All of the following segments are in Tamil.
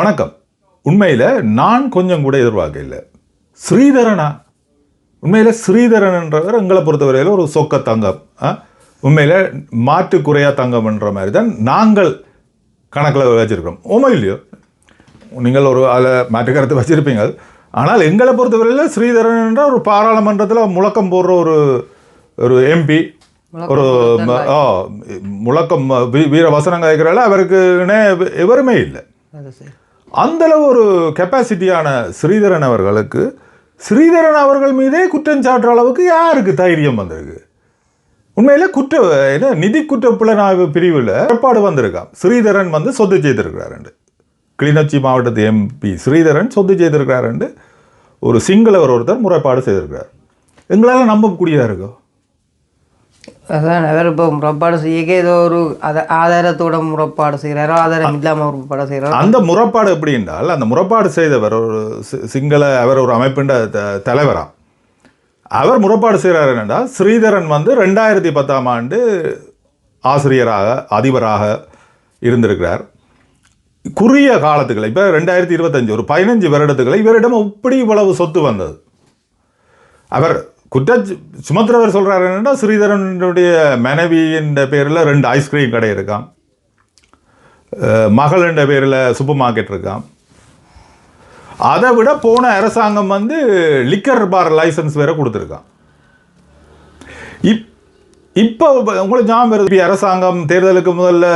வணக்கம். உண்மையில் நான் கொஞ்சம் கூட எதிர்பார்க்க இல்லை ஸ்ரீதரனா? உண்மையில் ஸ்ரீதரன் என்றவர் எங்களை பொறுத்தவரையில் ஒரு சொக்க தங்கம். உண்மையில் மாற்று குறையா தங்கம்ன்ற மாதிரி தான் நாங்கள் கணக்கில் வச்சுருக்கோம் ஓமோ இல்லையோ? நீங்கள் ஒரு அதில் மாற்று கருத்து வச்சுருப்பீங்க. ஆனால் எங்களை பொறுத்தவரையில் ஸ்ரீதரன் என்ற ஒரு பாராளுமன்றத்தில் முழக்கம் போடுற ஒரு ஒரு எம்பி ஒரு ஆ, முழக்கம் வீ- வீர வசனம் கேட்குறால அவருக்கு இணை எவருமே இல்லை. அது அந்தளவு ஒரு கெப்பாசிட்டியான ஸ்ரீதரன் அவர்களுக்கு ஸ்ரீதரன் அவர்கள் மீதே குற்றம் சாட்டுற அளவுக்கு யாருக்கு தைரியம் வந்திருக்கு? உண்மையில் குற்ற என்ன நிதி குற்ற புலனாய்வு பிரிவில் ஏற்பாடு வந்திருக்கான் ஸ்ரீதரன் வந்து சொத்து செய்திருக்கிறாருண்டு கிளிநொச்சி மாவட்டத்து எம்பி ஸ்ரீதரன் சொத்து செய்திருக்கிறாருண்டு ஒரு சிங்களவர் ஒருத்தர் முறைப்பாடு செய்திருக்கிறார். எங்களால் நம்பக்கூடியதாக இருக்கும் அதான் அவர் இப்போ முறைப்பாடு செய்யக்க ஏதோ ஒரு ஆதாரத்தோட முறைப்பாடு செய்கிறாரோ ஆதாரம் இல்லாமல் முறைப்பாடு செய்கிறாரோ அந்த முறைப்பாடு எப்படி என்றால் அந்த முறைப்பாடு செய்தவர் ஒரு சி- சிங்கள அவர் ஒரு அமைப்பின் த- தலைவரா? அவர் முறைப்பாடு செய்கிறார் என்றால் ஸ்ரீதரன் வந்து ரெண்டாயிரத்தி பத்தாம் ஆண்டு ஆசிரியராக அதிபராக இருந்திருக்கிறார். குறுகிய காலத்துக்களை இப்போ ரெண்டாயிரத்தி இருபத்தஞ்சி ஒரு பதினஞ்சு வருடத்துக்களை இவரிடம் இப்படி இவ்வளவு சொத்து வந்தது. அவர் குற்ற சுமத்துறவர் சொல்றாரு என்னன்னா ஸ்ரீதரனுடைய மனைவியின் பேரில் ரெண்டு ஐஸ்கிரீம் கடை இருக்கான் மகள்ன்ற பேரில் சூப்பர் மார்க்கெட் இருக்கான் அதை விட போன அரசாங்கம் வந்து லிக்கர் பார் லைசன்ஸ் வேற கொடுத்துருக்கான் இப் இப்போ உங்களுக்கு ஞாபகம் வருது அரசாங்கம் தேர்தலுக்கு முதல்ல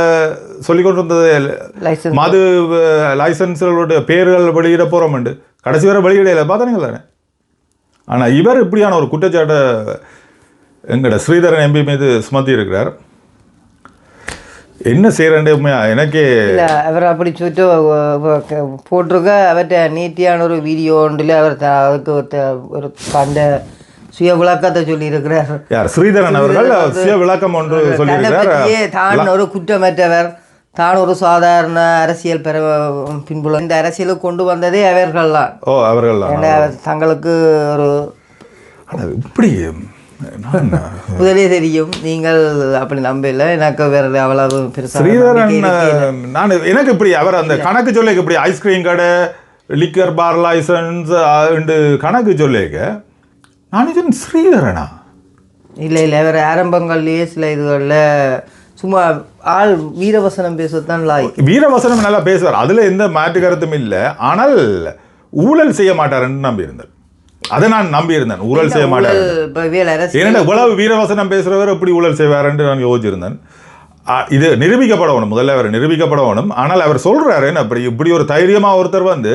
சொல்லிக் கொண்டிருந்தது மது லைசன்ஸ்களுடைய பேர்கள் வெளியிட போகிறோம்ண்டு கடைசி வரை வெளியிடையில பார்த்தீங்களா தானே ஆனால் இவர் இப்படியான ஒரு குற்றச்சாட்டை எங்கட ஸ்ரீதரன் எம்பி மீது சுமத்தி இருக்கிறார். என்ன செய்கிறேன் உண்மையா எனக்கே இல்லை அவர் அப்படி சொல்லிட்டு போட்டிருக்க அவர்கிட்ட நீட்டியான ஒரு வீடியோ ஒன்றில் அவர் அதுக்கு ஒரு அந்த சுய விளக்கத்தை சொல்லியிருக்கிறார். யார் ஸ்ரீதரன் அவர்கள் சுய விளக்கம் ஒன்று சொல்லியிருக்கிறார். தான் ஒரு குற்றமற்றவர். தான் ஒரு சாதாரண அரசியல் பெற பின்புல. இந்த அரசியலுக்கு கொண்டு வந்ததே அவர்கள்லாம் ஓ அவர்கள் ஏன்னா அவர் தங்களுக்கு ஒரு இப்படி முதலே தெரியும். நீங்கள் அப்படி நம்பல எனக்கு வேற அவ்வளவு ஸ்ரீதரன் நான் எனக்கு இப்படி அவர் அந்த கணக்கு சொல்லிக்க இப்படி ஐஸ்கிரீம் கடை லிக்கர் பார் லைசன்ஸ் கணக்கு சொல்லிக்க நான் இது ஸ்ரீதரனா? இல்லை இல்லை. அவர் ஆரம்பங்கள்லேயே சில இதுகளில் சும்மா ஆள் வீரவசனம் பேசத்தான் லாய். வீரவசனம் நல்லா பேசுவார். அதுல எந்த மாற்று கருத்தும் இல்லை. ஆனால் ஊழல் செய்ய மாட்டாருன்னு நம்பியிருந்தேன். அதை நான் நம்பியிருந்தேன். ஊழல் செய்ய மாட்டார் அரசு ஏன்னா இவ்வளவு வீரவசனம் பேசுறவர் எப்படி ஊழல் செய்வாருன்னு நான் யோசிச்சிருந்தேன். இது நிரூபிக்கப்படணும் முதல்ல அவர் நிரூபிக்கப்படணும் ஆனால் அவர் என்ன அப்படி இப்படி ஒரு தைரியமா ஒருத்தர் வந்து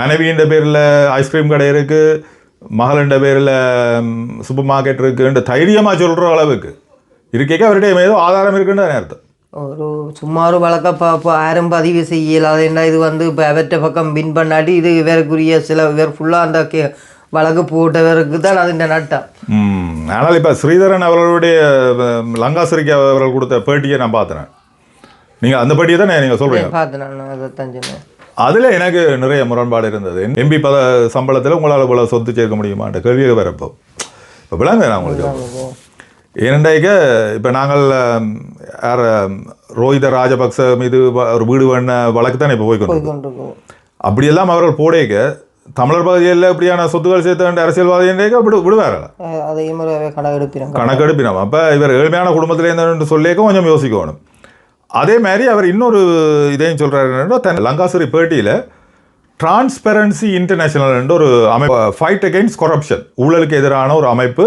மனைவின்ற பேரில் ஐஸ்கிரீம் கடை இருக்கு மகளின்ற பேரில் சூப்பர் மார்க்கெட் இருக்குன்ற தைரியமா சொல்ற அளவுக்கு அவருடைய ஏதோ ஆதாரம் இருக்குன்னு தானே அர்த்தம். ஒரு சும்மா ஒரு வழக்க இப்போ யாரும் பதிவு செய்யலாதுன்னா இது வந்து இப்போ அவற்ற பக்கம் பின் பண்ணாட்டி இது இவருக்குரிய சில இவர் ஃபுல்லாக அந்த கே வழக்கு போட்டவருக்கு தான் அது இந்த நட்டம். ஆனால் இப்போ ஸ்ரீதரன் அவர்களுடைய லங்காசிரிக்கு அவர்கள் கொடுத்த பேட்டியை நான் பார்த்தேன் நீங்கள் அந்த பேட்டியை தானே நீங்கள் சொல்கிறீங்க பார்த்தேன் நான் அதை தான் சொன்னேன். அதில் எனக்கு நிறைய முரண்பாடு இருந்தது. எம்பி பத சம்பளத்தில் உங்களால் இவ்வளோ சொத்து சேர்க்க முடியுமான்ற கேள்வியை வரப்போ. இப்போ விளங்க நான் உங்களுக்கு. ஏனென்றாக்க இப்போ நாங்கள் யார் ரோஹித ராஜபக்ச மீது ஒரு வீடு வேண வழக்கு தானே இப்போ போய்க்கொண்டு கொண்டிருக்கோம் அப்படியெல்லாம் அவர்கள் போடேக்க தமிழர் பகுதியில் இப்படியான சொத்துக்கள் சேர்த்த வேண்டிய அரசியல்வாதின்றேக்க விடு விடுவார்கள்? ஒரு கணக்கெடுப்பினாங்க கணக்கெடுப்பினோம். அப்போ இவர் ஏழ்மையான குடும்பத்தில் இருந்தவர்னு சொல்லியிருக்க கொஞ்சம் யோசிக்கணும். அதே மாதிரி அவர் இன்னொரு இதையும் சொல்கிறாரு தன் லங்காசுரி பேட்டியில் டிரான்ஸ்பெரன்சி இன்டர்நேஷனல் ஒரு அமைப்பு ஃபைட் அகெயின்ஸ்ட் corruption ஊழலுக்கு எதிரான ஒரு அமைப்பு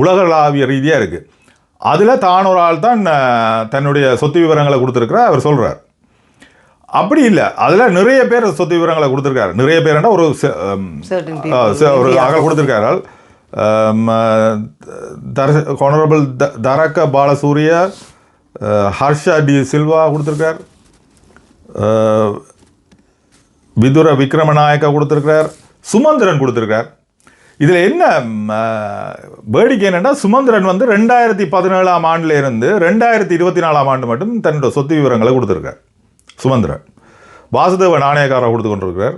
உலகளாவிய ரீதியாக இருக்குது அதில் தான் ஒரு ஆள் தான் தன்னுடைய சொத்து விவரங்களை கொடுத்துருக்கிறார் அவர் சொல்கிறார் அப்படி இல்லை. அதில் நிறைய பேர் சொத்து விவரங்களை கொடுத்துருக்காரு. நிறைய பேர்னா ஒரு ஒரு அகல் கொடுத்துருக்காரு ஹானரபிள் தரக்க பாலசூரிய ஹர்ஷா டி சில்வா கொடுத்துருக்கார். விதுர விக்ரமநாயக்கா கொடுத்துருக்கார் சுமந்திரன் கொடுத்துருக்கார். இதில் என்ன வேடிக்கை என்னென்னா சுமந்திரன் வந்து ரெண்டாயிரத்தி பதினேழாம் ஆண்டிலிருந்து ரெண்டாயிரத்தி இருபத்தி நாலாம் ஆண்டு மட்டும் தன்னோட சொத்து விவரங்களை கொடுத்துருக்கார் சுமந்திரன். வாசுதேவ நாணயக்காரர் கொடுத்து கொண்டிருக்கிறார்.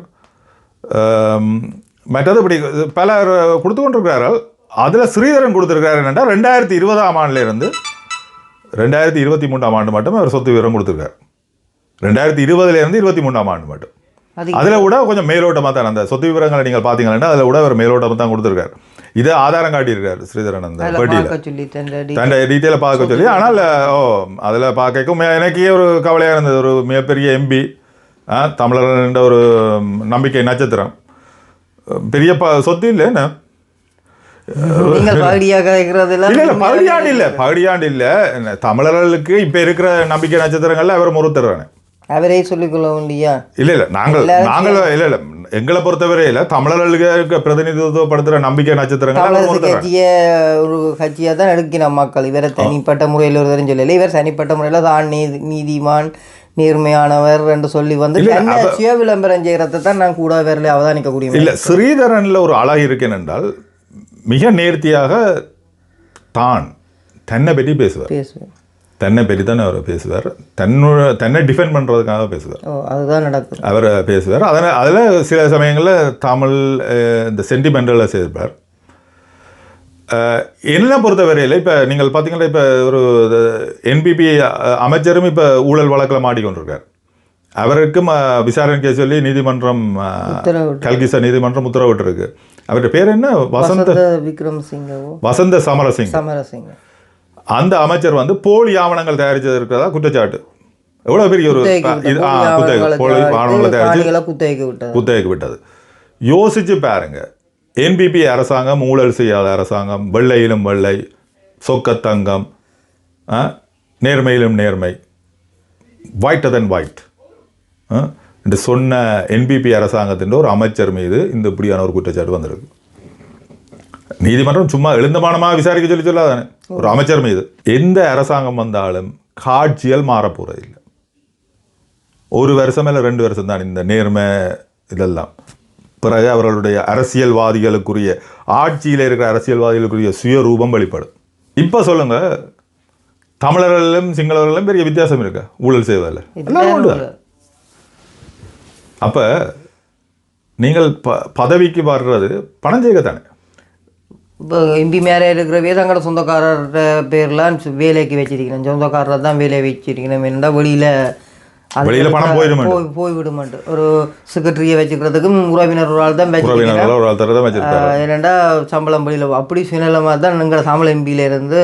மற்றது இப்படி பலர் கொடுத்து கொண்டிருக்கிறார்கள். அதில் ஸ்ரீதரன் கொடுத்துருக்காரு என்னென்னா ரெண்டாயிரத்தி இருபதாம் ஆண்டிலிருந்து ரெண்டாயிரத்தி இருபத்தி மூன்றாம் ஆண்டு மட்டும் அவர் சொத்து விவரம் கொடுத்துருக்கார். ரெண்டாயிரத்தி இருபதுலேருந்து இருபத்தி மூன்றாம் ஆண்டு மட்டும். அதில் விட கொஞ்சம் மேலோட்டமாக தான் அந்த சொத்து விவரங்களை நீங்கள் பார்த்தீங்கன்னா அதில் விட அவர் மேலோட்டமாக தான் கொடுத்துருக்காரு. இதை ஆதாரம் காட்டியிருக்காரு ஸ்ரீதரன் அந்த பேட்டியில். தன் டீட்டெயிலை பார்க்க சொல்லி ஆனால் ஓ அதில் பார்க்கும் எனக்கே ஒரு கவலையாக இருந்தது. ஒரு மிகப்பெரிய எம்பி தமிழர் என்ற ஒரு நம்பிக்கை நட்சத்திரம். பெரிய ப சொத்து இல்லை என்ன? பகுதியாண்டு இல்ல பகுதியாண்டு இல்ல. தமிழர்களுக்கு இப்ப இருக்கிற நம்பிக்கை நட்சத்திரங்கள்ல அவர் முறுத்துறானே அவரே சொல்லிக்கொள்ள வேண்டியா? இல்ல இல்ல நாங்கள் நாங்கள் இல்ல இல்ல எங்களை பொறுத்தவரையில தமிழர்களுக்கு பிரதிநிதித்துவப்படுத்துற நம்பிக்கை நட்சத்திரங்கள் கட்சியை ஒரு கட்சியாக தான் எடுக்கணும் மக்கள். இவரை தனிப்பட்ட முறையில் ஒருத்தரும் சொல்லலை இவர் தனிப்பட்ட முறையில் தான் நீதி நீதிமான் நேர்மையானவர் என்று சொல்லி வந்து இல்ல, சுய விளம்பரம் செய்கிறத தான் நான் கூட வேரில். அவதானிக்கக்கூடிய இல்ல ஸ்ரீதரன்ல ஒரு அழகு இருக்கேன் என்றால் மிக நேர்த்தியாக தான் தன்னை பற்றி பேசுவார். பேசுவேன் தன்னை பற்றி தானே அவர் பேசுவார். தன்னோட தன்னை டிஃபெண்ட் பண்றதுக்காக பேசுவார். அதுதான் நடக்குது அவர் பேசுவார். அதில் அதில் சில சமயங்களில் தமிழ் இந்த சென்டிமெண்டலில் சேர்ப்பார். அஹ், என்னை பொறுத்தவரையில் இப்போ நீங்கள் பார்த்தீங்கன்னா இப்போ ஒரு என்பிபி அமைச்சரும் இப்போ ஊழல் வழக்கில் மாட்டிக்கொண்டிருக்கார். அவருக்கும் விசாரணைக்கு சொல்லி நீதிமன்றம். கல்கிசா நீதிமன்றம் உத்தரவிட்டிருக்கு. அவருடைய பேர் என்ன? வசந்த விக்ரம் சிங்கவோ வசந்த சமரசிங் சமரசிங்க. அந்த அமைச்சர் வந்து போலி ஆவணங்கள் தயாரிச்சது இருக்கிறதா குற்றச்சாட்டு. எவ்வளோ பெரிய ஒரு குத்தகை போலி ஆவணங்களை தயாரிச்சு குத்தகைக்கு விட்டது. யோசிச்சு பாருங்க. என்பிபி அரசாங்கம் ஊழல் செய்யாத அரசாங்கம் வெள்ளையிலும் வெள்ளை சொக்கத்தங்கம் ஆ, நேர்மையிலும் நேர்மை ஒயிட்டர் தென் ஒயிட் என்று சொன்ன என்பிபி அரசாங்கத்தின் ஒரு அமைச்சர் மீது இந்த இப்படியான ஒரு குற்றச்சாட்டு வந்திருக்கு. நீதிமன்றம் சும்மா எழுந்தமானமாக விசாரிக்க சொல்லி சொல்லாதானே? ஒரு அமைச்சர் மீது. எந்த அரசாங்கம் வந்தாலும் காட்சியல் மாறப்போறதில்லை. ஒரு வருஷம் இல்லை ரெண்டு வருஷம் தான் இந்த நேர்மை இதெல்லாம். பிறகு அவர்களுடைய அரசியல்வாதிகளுக்குரிய ஆட்சியில் இருக்கிற அரசியல்வாதிகளுக்குரிய சுயரூபம் வெளிப்படும். இப்போ சொல்லுங்க தமிழர்களும் சிங்களவர்களும் பெரிய வித்தியாசம் இருக்கு? ஊழல் செய்வதில். எல்லாரும் உண்டு. அப்போ நீங்கள் ப பதவிக்கு வர்றது பணம் செய்ய தானே இப்போ எம்பி மேலே இருக்கிறவே தங்களோட சொந்தக்காரர் பேர்லாம் வேலைக்கு வச்சிருக்கிறேன். சொந்தக்காரர் தான் வேலையை வச்சிருக்கிறேன். என்னடா வெளியில் வெளியில பணம் போயிடுமே. போய் போய்விட மாட்டேன் ஒரு செக்ரட்டரியை வச்சுக்கிறதுக்கும் உறவினர் ஒரு ஆள் தான் என்னடா சம்பளம் வெளியில் அப்படி சுயநலமாக தான் எங்களோட தமிழ் எம்பியில இருந்து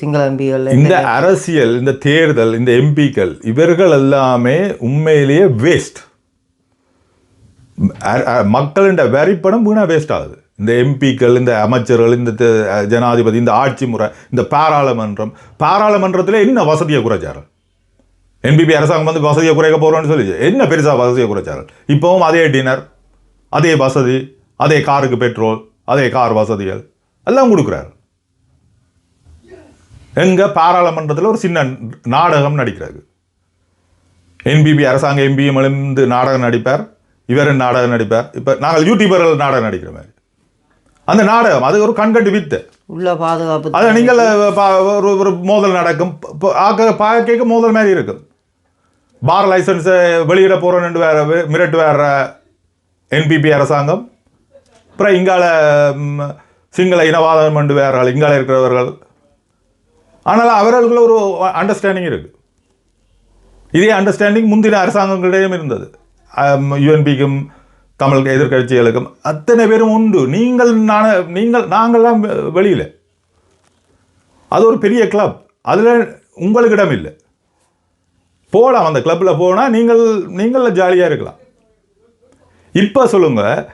சிங்கள எம்பிகள் இந்த அரசியல் இந்த தேர்தல் இந்த எம்பிக்கள் இவர்கள் எல்லாமே உண்மையிலேயே வேஸ்ட் மக்களின் வரிப்பணம் வீணா வேஸ்ட் ஆகுது. இந்த எம்பிக்கள் இந்த அமைச்சர்கள் இந்த ஜனாதிபதி இந்த ஆட்சி முறை இந்த பாராளுமன்றம். பாராளுமன்றத்தில் என்ன வசதியை குறைச்சாரு என்பிபி அரசாங்கம் வந்து வசதியை குறைக்க போகிறோம்னு சொல்லி என்ன பெருசாக வசதியை குறைச்சாரு இப்போவும் அதே டின்னர் அதே வசதி அதே காருக்கு பெட்ரோல் அதே கார் வசதிகள் எல்லாம் கொடுக்குறாரு. எங்கே பாராளுமன்றத்தில் ஒரு சின்ன நாடகம் நடிக்கிறாரு. என்பிபி அரசாங்க எம்பியும் எழுந்து நாடகம் நடிப்பார். இவரும் நாடகம் நடிப்பார். இப்போ நாங்கள் யூடியூபர்கள் நாடகம் நடிக்கிற மாதிரி. அந்த நாடகம் அது ஒரு கண்கட்டு வித்து. உள்ள பாதுகாப்பு அதை நீங்கள் ஒரு ஒரு மோதல் நடக்கும். பார்க்க மோதல் மாதிரி இருக்கும். பார் லைசன்ஸை வெளியிட போகிறோன்னு வேற மிரட்டு வேற என்பிபி அரசாங்கம். அப்புறம் இங்கால சிங்கள இனவாதம் என்று வேறால் இங்கால இருக்கிறவர்கள். ஆனால் அவர்களுக்குள்ள ஒரு அண்டர்ஸ்டாண்டிங் இருக்கு. இதே அண்டர்ஸ்டாண்டிங் முந்தின அரசாங்கங்களிடையும் இருந்தது. யுஎன்பிக்கும் தமிழ் எதிர்க்கட்சிகளுக்கும் அத்தனை பேரும் உண்டு. நீங்கள் நான் நீங்கள் நாங்கள்லாம் வெ- அது ஒரு பெரிய கிளப் அதில் உங்களுக்கு இடம் இல்லை. போகலாம் அந்த கிளப்பில் போனால் நீங்கள் நீங்கள் ஜாலியாக இருக்கலாம். இப்போ சொல்லுங்கள்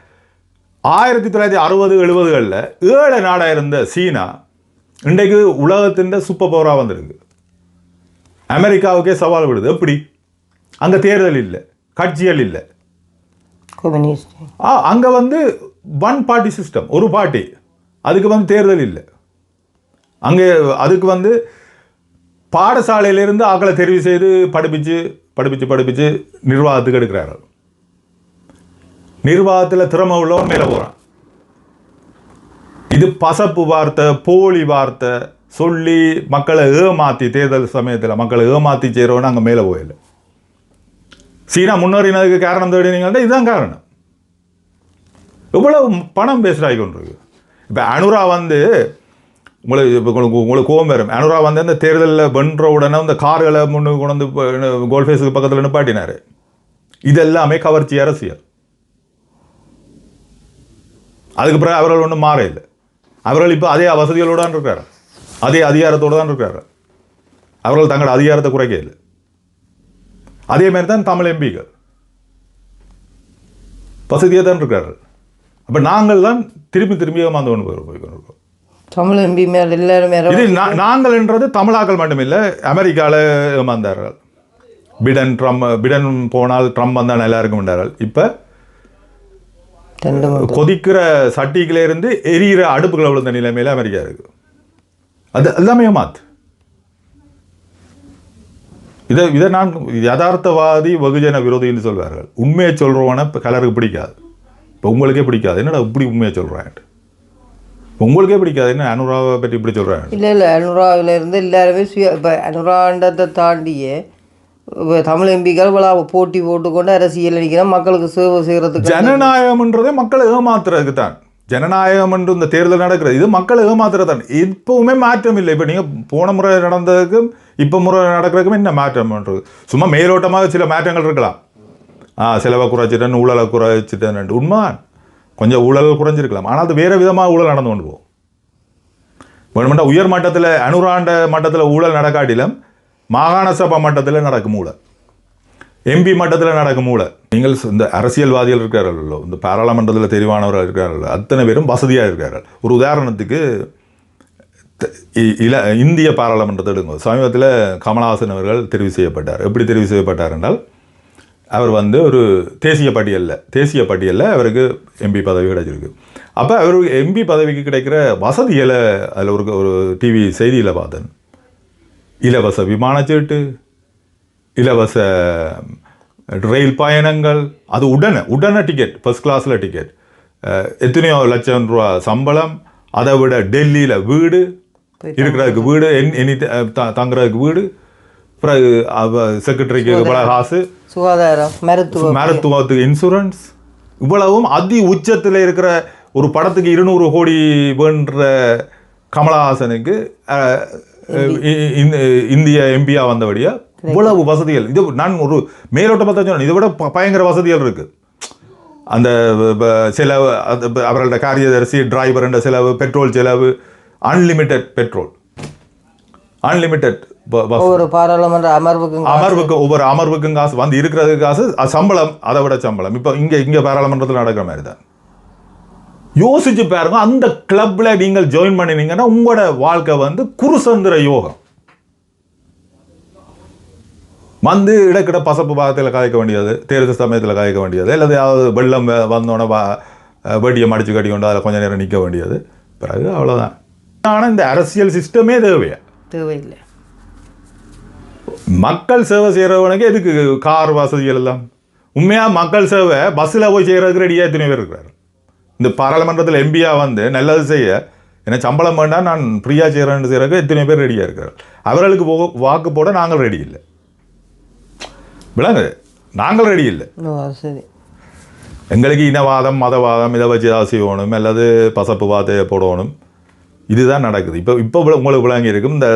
ஆயிரத்தி தொள்ளாயிரத்தி அறுபது எழுபதுகளில் ஏழை நாடாக இருந்த சீனா இன்றைக்கு உலகத்தின் சூப்பர் பவராக வந்திருக்கு. அமெரிக்காவுக்கே சவால் விடுது. எப்படி? அங்கே தேர்தல் இல்லை. கட்சிகள் இல்லை. ஆ அங்கே வந்து ஒன் பார்ட்டி சிஸ்டம் ஒரு பார்ட்டி அதுக்கு வந்து தேர்தல் இல்லை. அங்கே அதுக்கு வந்து பாடசாலையிலேருந்து ஆக்களை தெரிவு செய்து படிப்பிச்சு படிப்பிச்சு படிப்பிச்சு நிர்வாகத்துக்கு எடுக்கிறார்கள் நிர்வாகத்தில் திறமை உள்ளவன் மேலே போகிறான் இது பசப்பு வார்த்தை போலி வார்த்தை சொல்லி மக்களை ஏமாற்றி தேர்தல் சமயத்தில் மக்களை ஏமாற்றி செய்கிறவன அங்கே மேலே போயிடல சீனா முன்னேறினதுக்கு காரணம் தேடினீங்கன்னா இதுதான் காரணம். இவ்வளவு பணம் பேஸ்ட் கொண்டிருக்கு. இப்போ அனுரா வந்து உங்களுக்கு இப்போ உங்களுக்கு உங்களுக்கு கோவம் வரும் அனுரா வந்து அந்த தேர்தலில் வென்ற உடனே அந்த கார்களை முன்னு கொண்டு வந்து கோல்ஃபேஸுக்கு பக்கத்தில் நிப்பாட்டினார். இதெல்லாமே கவர்ச்சி அரசியல். அதுக்கு பிறகு அவர்கள் ஒன்றும் மாற இல்லை அவர்கள் இப்போ அதே வசதிகளோடு தான் இருக்கிறார் அதே அதிகாரத்தோடு தான் இருக்கிறார் அவர்கள் தங்களோட அதிகாரத்தை குறைக்க இல்லை அதே மாதிரி தான் தமிழ் எம்பிகள். வசதியாக தான் இருக்காரு அப்போ நாங்கள் தான் திரும்பி திரும்பி ஏமாந்து கொண்டு போய் தமிழ் எம்பி மேல் எல்லாரும் இது நாங்கள் என்றது தமிழாக்கள் மட்டுமில்லை அமெரிக்காவில் ஏமாந்தார்கள் பிடன் ட்ரம் பிடன் போனால் ட்ரம்ப் வந்தால் நல்லா இருக்கும் என்றார்கள் இப்போ கொதிக்கிற சட்டிக்கில இருந்து எரியிற அடுப்புகளை விழுந்த நிலைமையில அமெரிக்கா இருக்கு. அது எல்லாமே ஏமாத்து இதை இதை நான் யதார்த்தவாதி வெகுஜன விரோதி என்று சொல்வார்கள். உண்மையை சொல்றவன இப்ப கலருக்கு பிடிக்காது. இப்போ உங்களுக்கே பிடிக்காது. என்னடா இப்படி உண்மையை சொல்கிறேன் உங்களுக்கே பிடிக்காது. என்ன அனுராவை பற்றி இப்படி சொல்கிறேன் இல்லை இல்லை அனுராவில் இருந்து எல்லாருமே சுய இப்போ அனுராண்டத்தை தாண்டியே இப்ப தமிழ் எம்பிக்கள் இவ்வளோ போட்டி போட்டுக்கொண்டு அரசியல் நிற்கிறோம் மக்களுக்கு சேவை செய்கிறதுக்கு ஜனநாயகம்ன்றதே மக்களை ஏமாத்துறதுக்கு தான் ஜனநாயகம் என்று இந்த தேர்தல் நடக்கிறது இது மக்களை ஏமாத்துறது தான் இப்பவுமே மாற்றம் இல்லை. இப்போ நீங்கள் போன முறை நடந்ததுக்கும் இப்போ முறை நடக்கிறதுக்கும் என்ன மாற்றம்ன்றது சும்மா மேலோட்டமாக சில மாற்றங்கள் இருக்கலாம். ஆ செலவை குறைச்சிட்டேன் ஊழலை குறைச்சிட்டேன் உண்மான் கொஞ்சம் ஊழல் குறைஞ்சிருக்கலாம். ஆனால் அது வேறு விதமாக ஊழல் நடந்து கொண்டு போகும். வேணுமெண்டா உயர் மட்டத்தில் அனுராண்ட மட்டத்தில் ஊழல் நடக்காட்டிலும் மாகாண சபா மட்டத்தில் நடக்கும் ஊழல். எம்பி மட்டத்தில் நடக்கும் ஊழல். நீங்கள் இந்த அரசியல்வாதிகள் இருக்கிறார்களோ இந்த பாராளுமன்றத்தில் தெரிவானவர்கள் இருக்கிறார்கள் அத்தனை பேரும் வசதியாக இருக்கார்கள் ஒரு உதாரணத்துக்கு இல இந்திய பாராளுமன்றத்தை எடுங்க சமீபத்தில் கமலஹாசன் அவர்கள் தெரிவு செய்யப்பட்டார். எப்படி தெரிவு செய்யப்பட்டார் என்றால் அவர் வந்து ஒரு தேசிய பட்டியலில் தேசிய பட்டியலில் அவருக்கு எம்பி பதவி கிடைச்சிருக்கு. அப்போ அவர் எம்பி பதவிக்கு கிடைக்கிற வசதிகளை அதில் ஒரு ஒரு டிவி செய்தியில் பார்த்தேன். இலவச விமானச்சீட்டு இலவச ரயில் பயணங்கள் அது உடனே உடனே டிக்கெட் ஃபஸ்ட் கிளாஸில் டிக்கெட் எத்தனையோ லட்சம் ரூபா சம்பளம் அதை விட டெல்லியில் வீடு இருக்கிறதுக்கு வீடு என் எனி தங்குறதுக்கு வீடு பிறகு செக்ரட்டரிக்கு இவ்வளோ காசு. சுகாதாரம் மருத்துவம் மருத்துவத்துக்கு இன்சூரன்ஸ் இவ்வளவும் அதி உச்சத்தில் இருக்கிற ஒரு படத்துக்கு இருநூறு கோடி வேண்ட கமலஹாசனுக்கு இந்திய எம்பியா வந்தபடியா இவ்வளவு வசதிகள். இது நான் ஒரு மேலோட்ட பார்த்தா சொன்னேன். இதை விட பயங்கர வசதிகள் இருக்கு. அந்த செலவு அவர்களோட காரியதரிசி டிரைவர் என்ற செலவு பெட்ரோல் செலவு அன்லிமிட்டெட் பெட்ரோல் அன்லிமிட்டெட் ஒவ்வொரு பாராளுமன்ற அமர்வுக்கும் அமர்வுக்கு ஒவ்வொரு அமர்வுக்கும் காசு வந்து இருக்கிறதுக்கு காசு சம்பளம் அதை விட சம்பளம். இப்போ இங்க இங்க பாராளுமன்றத்தில் நடக்கிற மாதிரி தான். யோசிச்சு பாருங்க அந்த கிளப்ல நீங்கள் ஜாயின் பண்ணினீங்கன்னா உங்களோட வாழ்க்கை வந்து குருசந்திர யோகம். வந்து இடக்கிட பசப்பு பாகத்தில் காய்க்க வேண்டியது தேர்தல் சமயத்தில் காய்க்க வேண்டியது அல்லது யாவது வெள்ளம் வந்தோடனே வா வெடியை மடிச்சு கட்டி கொண்டு அதில் கொஞ்ச நேரம் நிற்க வேண்டியது. பிறகு அவ்வளோதான் ஆனால் இந்த அரசியல் சிஸ்டமே தேவையா? தேவையில்லை. மக்கள் சேவை செய்கிறவனுக்கு எதுக்கு கார் வசதிகள் எல்லாம்? உண்மையாக மக்கள் சேவை பஸ்ஸில் போய் செய்கிறதுக்கு ரெடியாக எத்தனை பேர் இருக்கிறார்? இந்த பாராளுமன்றத்தில் எம்பியா வந்து நல்லது செய்ய எனக்கு சம்பளம் வேண்டாம் நான் ஃப்ரீயாக செய்கிறேன்னு செய்கிறதுக்கு எத்தனை பேர் ரெடியாக இருக்கிறார்? அவர்களுக்கு போ வாக்கு போட நாங்கள் ரெடி இல்லை. விளங்கு நாங்கள் ரெடி இல்லை. சரி. எங்களுக்கு இனவாதம் மதவாதம் இதை வச்சு ஏதாவது செய்யணும் அல்லது பசப்பு வார்த்தையை போடணும். இதுதான் நடக்குது. இப்போ இப்போ விள- உங்களுக்கு விளங்கி இருக்கும் இந்த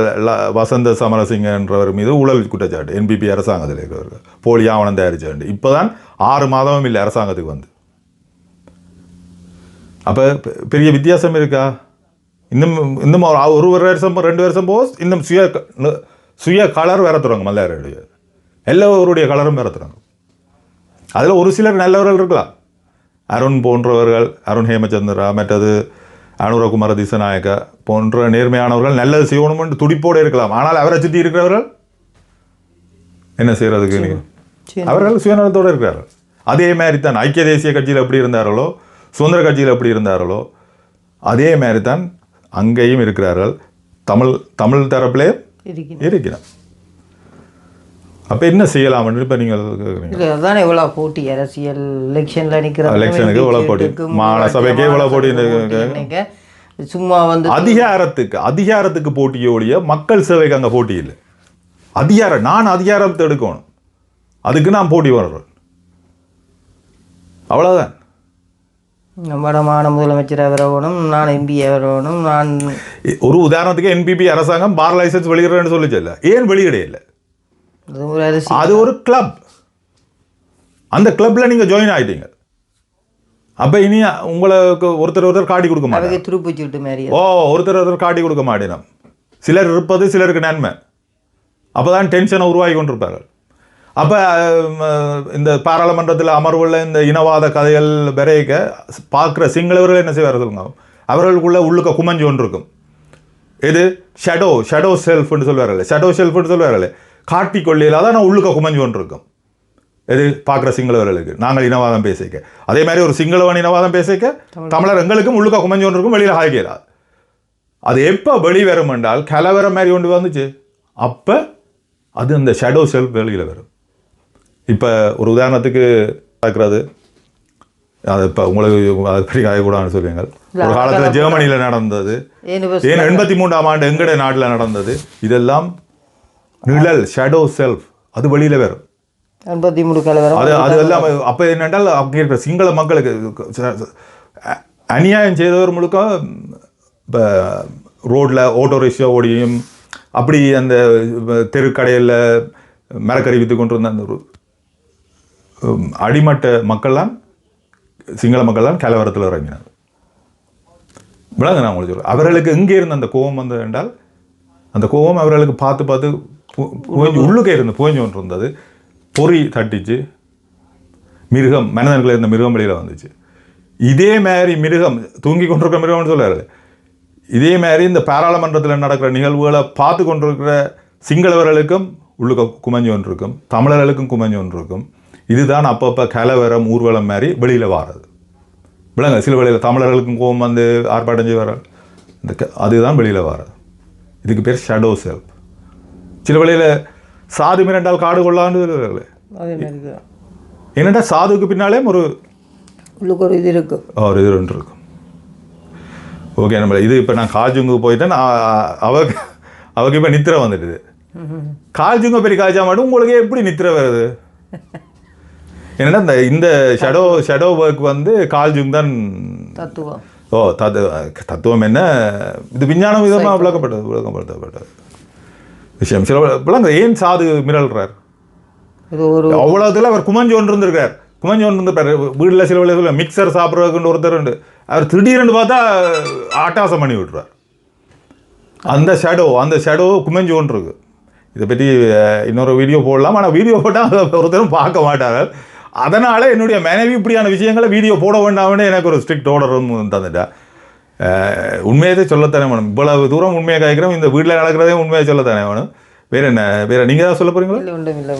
வசந்த சமரசிங்கன்றவர் மீது ஊழல் குற்றச்சாட்டு என்பிபி அரசாங்கத்தில் இருக்கிறவர் போலி ஆவணம் தயாரிச்சாண்டு இப்போ தான் ஆறு மாதமும் இல்லை அரசாங்கத்துக்கு வந்து. அப்போ பெரிய வித்தியாசம் இருக்கா? இன்னும் இன்னும் ஒரு ஒரு ஒரு வருஷம் ரெண்டு வருஷம் போஸ் இன்னும் சுய சுய கலர் வேற தொடங்கும் எல்லாருடைய எல்லோருடைய கலரும் வேற தொடங்கும். அதில் ஒரு சிலர் நல்லவர்கள் இருக்கலாம். அருண் போன்றவர்கள் அருண் ஹேமச்சந்திரா மற்றது அனுரகுமார திசநாயக்கா போன்ற நேர்மையானவர்கள் நல்லது செய்யணும்னு துடிப்போடு இருக்கலாம். ஆனால் அவரை சுற்றி இருக்கிறவர்கள் என்ன செய்யறதுக்கு நீங்க? சரி. அவர்கள் சுயநலத்தோடு இருக்கிறார்கள். அதே மாதிரி தான் ஐக்கிய தேசிய கட்சியில் எப்படி இருந்தார்களோ சுதந்திர கட்சியில் எப்படி இருந்தார்களோ அதே மாதிரி தான் அங்கேயும் இருக்கிறார்கள். தமிழ் தமிழ் தரப்பிலே இருக்கிறார். அப்போ என்ன செய்யலாம்னு இப்போ நீங்கள் இல்லை அதானே இவ்வளோ போட்டி அரசியல் எலெக்ஷனில் நிற்கிற எலெக்ஷனுக்கு இவ்வளவு போட்டி. மாகாண சபைக்கே இவ்வளவு போட்டி சும்மா வந்து அதிகாரத்துக்கு அதிகாரத்துக்கு போட்டியே ஒழிய மக்கள் சேவைக்கு அங்கே போட்டி இல்லை. அதிகாரம் நான் அதிகாரத்தை எடுக்கணும். அதுக்கு நான் போட்டி வர்றேன் அவ்வளோதான் நம்மட மாநில முதலமைச்சராக வரணும் நான் எம்பியாக வரணும் நான் ஒரு உதாரணத்துக்கு என்பிபி அரசாங்கம் பார் லைசன்ஸ் வெளியிடுறேன்னு சொல்லிச்சல்ல ஏன் வெளியிட இல்லை? அது ஒரு அரசியல் அது ஒரு கிளப் அந்த கிளப்பில் நீங்கள் ஜாயின் ஆயிட்டீங்க. அப்போ இனி உங்களுக்கு ஒருத்தர் ஒருத்தர் காட்டி கொடுக்க மாதிரி ஓ ஒருத்தர் ஒருத்தர் காட்டி கொடுக்க மாட்டேனம் சிலர் இருப்பது சிலருக்கு நன்மை. அப்போ தான் டென்ஷனை உருவாகி கொண்டிருப்பார்கள். அப்போ இந்த பாராளுமன்றத்தில் அமர்வுள்ள இந்த இனவாத கதைகள் விரைக்க பார்க்குற சிங்களவர்கள் என்ன செய்வார் சொல்லுங்க. அவர்களுக்குள்ள உள்ளுக்க குமஞ்சு ஒன்று இருக்கும். இது ஷெடோ ஷெடோ செல்ஃப்னு சொல்வார்கள். ஷெடோ செல்ஃப்னு சொல்வார்கள். காட்டி கொள்ளையில் அதான் நான் உள்ளுக்க குமஞ்சு ஒன்று இருக்கும் எது? பார்க்குற சிங்களவர்களுக்கு. நாங்கள் இனவாதம் பேசிக்க. அதே மாதிரி ஒரு சிங்களவன் இனவாதம் பேசிக்க தமிழர் எங்களுக்கும் உள்ளுக்க குமஞ்சு ஒன்று இருக்கும் வெளியில் ஆகிறார் அது எப்போ வெளிவரும் என்றால் கலவரம் மாதிரி கொண்டு வந்துச்சு. அப்போ அது அந்த ஷேடோ செல்ஃப் வெளியில் வரும். இப்போ ஒரு உதாரணத்துக்கு பார்க்குறது. அது இப்போ உங்களுக்கு அதை பற்றி காயக்கூடாதுன்னு சொல்லுவீங்க ஒரு காலத்தில் ஜெர்மனியில் நடந்தது. ஏன் எண்பத்தி மூன்றாம் ஆண்டு எங்கட நாட்டில் நடந்தது. இதெல்லாம் நிழல் ஷேடோ செல்ஃப் அது வெளியில் வரும் எண்பத்தி மூணு அது அது எல்லாம் அப்போ என்னென்றால் அங்கே இருக்கிற சிங்கள மக்களுக்கு அநியாயம் செய்தவர் முழுக்க இப்போ ரோட்டில் ஓட்டோ ரிக்ஷா ஓடியும் அப்படி அந்த தெருக்கடையில் மரக்கறி விற்று கொண்டு இருந்த அந்த ஒரு அடிமட்ட மக்கள்லாம் சிங்கள மக்கள்லாம் கலவரத்தில் இறங்கினார் விளங்க நான் உங்களுக்கு சொல்றேன். அவர்களுக்கு எங்கே இருந்த அந்த கோபம் வந்தது என்றால் அந்த கோபம் அவர்களுக்கு பார்த்து பார்த்து புகைஞ்சு உள்ளுக்கே இருந்து புகைஞ்சு கொண்டு இருந்தது பொறி தட்டிச்சு. மிருகம் மனிதர்கள் இருந்த மிருகம் வெளியில் வந்துச்சு. இதே மாதிரி மிருகம் தூங்கி கொண்டிருக்கிற மிருகம்னு சொல்லாரு இதே மாதிரி இந்த பாராளுமன்றத்தில் நடக்கிற நிகழ்வுகளை பார்த்து கொண்டிருக்கிற சிங்களவர்களுக்கும் உள்ளுக்க குமஞ்சு ஒன்று இருக்கும் தமிழர்களுக்கும் குமஞ்சு ஒன்று இருக்கும் இதுதான் அப்பப்போ கலவரம் ஊர்வலம் மாதிரி வெளியில் வாரது. விளங்க சில வேளையில் தமிழர்களுக்கும் கோபம் வந்து ஆர்ப்பாட்டம் செய்வார் இந்த அதுதான் வெளியில் வாரது. இதுக்கு பேர் ஷேடோ செல்ஃப் சில வேளையில் சாது மிரண்டால் காடு கொள்ளான்னு சொல்லுவார்கள் என்னடா சாதுக்கு பின்னாலே ஒரு உள்ளுக்கு ஒரு இது இருக்கும் ஒரு இது ஒன்று இருக்கும் ஓகே நம்ம இது இப்போ நான் காஜுங்கு போயிட்டேன். நான் அவக்கு அவக்கு இப்போ நித்திரை வந்துடுது. கால்ஜுங்க பெரிய காய்ச்சா மட்டும் உங்களுக்கு எப்படி நித்திரை வருது? என்னன்னா இந்த இந்த ஷடோ ஷடோ ஒர்க் வந்து கால்ஜுங் தான் தத்துவம். ஓ தத்து தத்துவம் என்ன? இது விஞ்ஞான விதமாக விளக்கப்பட்டது விளக்கப்படுத்தப்பட்டது விஷயம். சில விளங்க ஏன் சாது மிரள்றார் அவ்வளோத்துல அவர் குமஞ்சு ஒன்று இருந்திருக்கார் குமஞ்சு ஒன்று இருந்திருப்பார் வீட்டில் சில வேலை மிக்சர் சாப்பிட்றதுக்குன்னு ஒருத்தர் உண்டு. அவர் திடீர்னு பார்த்தா ஆட்டாசம் பண்ணி விட்டுறார் அந்த ஷேடோ அந்த ஷேடோ குமஞ்சு ஒன்று இருக்கு இதை பற்றி இன்னொரு வீடியோ போடலாம். ஆனால் வீடியோ போட்டால் ஒருத்தரும் பார்க்க மாட்டாங்க அதனால் என்னுடைய மனைவி இப்படியான விஷயங்களை வீடியோ போட வேண்டாம்னு எனக்கு ஒரு ஸ்ட்ரிக்ட் ஆர்டர் தந்துட்டா. உண்மையதே சொல்லத்தானே வேணும். இவ்வளவு தூரம் உண்மையை காய்க்கிறோம் இந்த வீட்டில் நடக்கிறதே உண்மையை சொல்லத்தானே வேணும். வேறு என்ன வேறு நீங்கள் தான் சொல்ல போகிறீங்களா